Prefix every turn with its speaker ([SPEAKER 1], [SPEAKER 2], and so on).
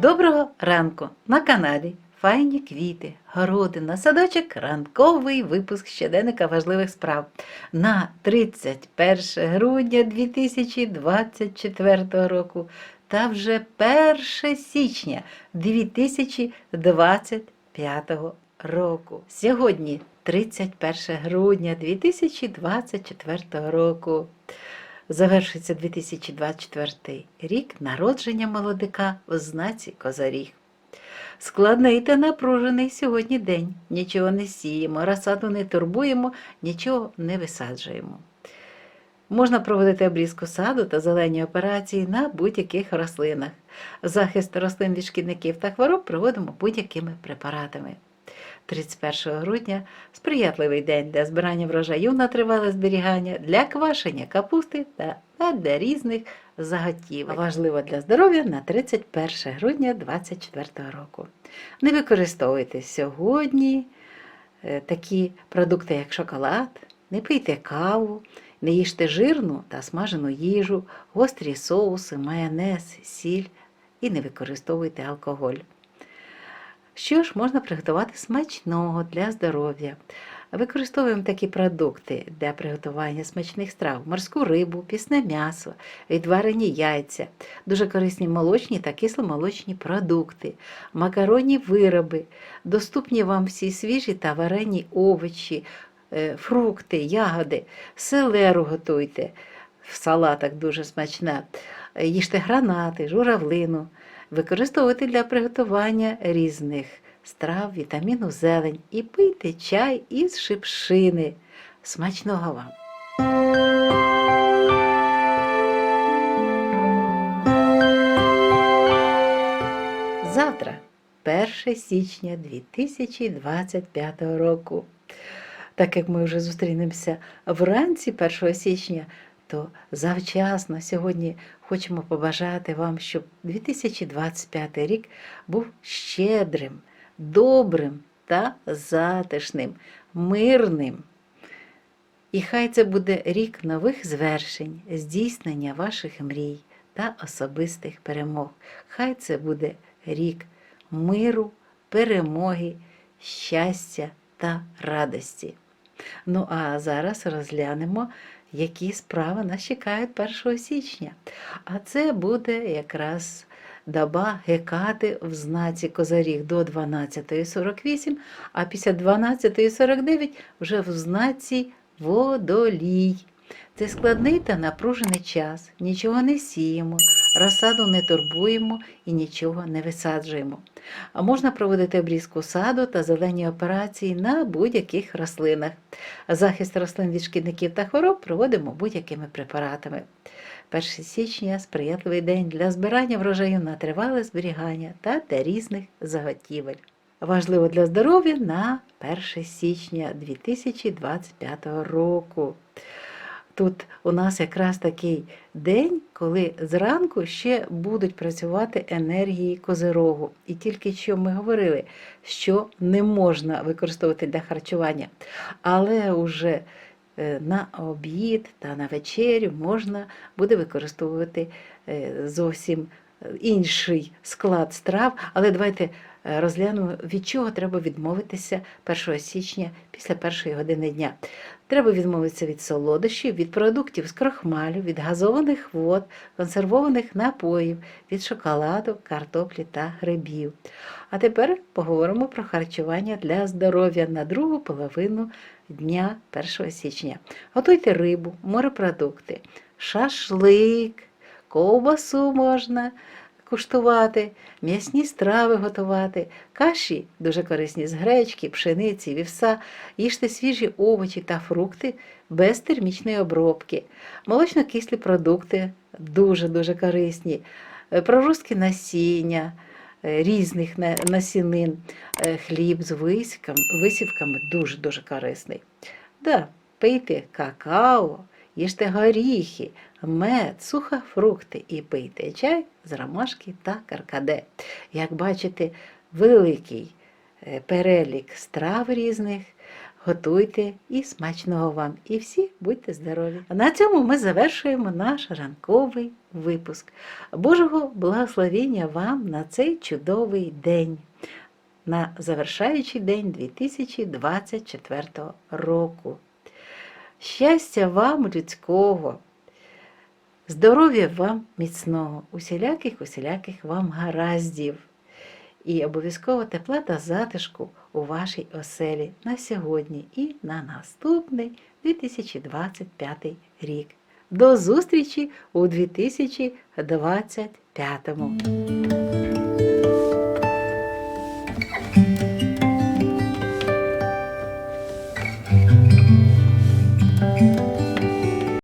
[SPEAKER 1] Доброго ранку на каналі Файні квіти, городина, садочок, ранковий випуск щоденника важливих справ на 31 грудня 2024 року та вже 1 січня 2025 року. Сьогодні 31 грудня 2024 року. Завершується 2024 рік народження молодика в знаці Козаріг. Складний та напружений сьогодні день. Нічого не сіємо, розсаду не турбуємо, нічого не висаджуємо. Можна проводити обрізку саду та зелені операції на будь-яких рослинах. Захист рослин від шкідників та хвороб проводимо будь-якими препаратами. 31 грудня сприятливий день для збирання врожаю на тривале зберігання, для квашення капусти та для різних заготівок. Важливо для здоров'я на 31 грудня 2024 року. Не використовуйте сьогодні е, такі продукти, як шоколад, не пийте каву, не їжте жирну та смажену їжу, гострі соуси, майонез, сіль і не використовуйте алкоголь. Що ж можна приготувати смачного для здоров'я? Використовуємо такі продукти для приготування смачних страв: морську рибу, пісне м'ясо, відварені яйця, дуже корисні молочні та кисломолочні продукти, макаронні вироби, доступні вам всі свіжі та варені овочі, е, фрукти, ягоди, селеру готуйте. В салатах дуже смачна. Е, Їжте гранати, журавлину. Використовуйте для приготування різних страв, вітаміну зелень і пийте чай із шипшини. Смачного вам! Завтра, 1 січня 2025 року. Так як ми вже зустрінемося вранці 1 січня, то завчасно сьогодні хочемо побажати вам, щоб 2025 рік був щедрим, добрим та затишним, мирним. І хай це буде рік нових звершень, здійснення ваших мрій та особистих перемог. Хай це буде рік миру, перемоги, щастя та радості. Ну а зараз розглянемо, які справи нас чекають 1 січня. А це буде якраз доба гекати в знаці Козаріг до 12.48, а після 12.49 вже в знаці Водолій. Це складний та напружений час, нічого не сіємо, розсаду не турбуємо і нічого не висаджуємо. А можна проводити обрізку саду та зелені операції на будь-яких рослинах. Захист рослин від шкідників та хвороб проводимо будь-якими препаратами. 1 січня сприятливий день для збирання врожаю на тривале зберігання та для різних заготівель. Важливо для здоров'я на 1 січня 2025 року. Тут у нас якраз такий день, коли зранку ще будуть працювати енергії козирогу. І тільки що ми говорили, що не можна використовувати для харчування, але вже е, на обід та на вечерю можна буде використовувати е, зовсім інший склад страв. Але давайте е, розглянемо, від чого треба відмовитися 1 січня після першої години дня. Треба відмовитися від солодощів, від продуктів з крохмалю, від газованих вод, консервованих напоїв, від шоколаду, картоплі та грибів. А тепер поговоримо про харчування для здоров'я на другу половину дня 1 січня. Готуйте рибу, морепродукти, шашлик, ковбасу можна куштувати, м'ясні страви готувати, каші дуже корисні з гречки, пшениці, вівса, їжте свіжі овочі та фрукти без термічної обробки, молочно-кислі продукти дуже-дуже корисні, е, проростки насіння. е, Різних насінин, е, хліб з висівками, дуже-дуже корисний. Да, пийте какао, їжте горіхи, мед, сухофрукти і пийте чай з ромашки та каркаде. Як бачите, великий е, перелік страв різних, готуйте і смачного вам, і всі будьте здорові. На цьому ми завершуємо наш ранковий випуск. Божого благословення вам на цей чудовий день, на завершаючий день 2024 року. Щастя вам людського, здоров'я вам міцного, усіляких усіляких вам гараздів і обов'язково тепла та затишку у вашій оселі на сьогодні і на наступний 2025 рік. До зустрічі у 2025.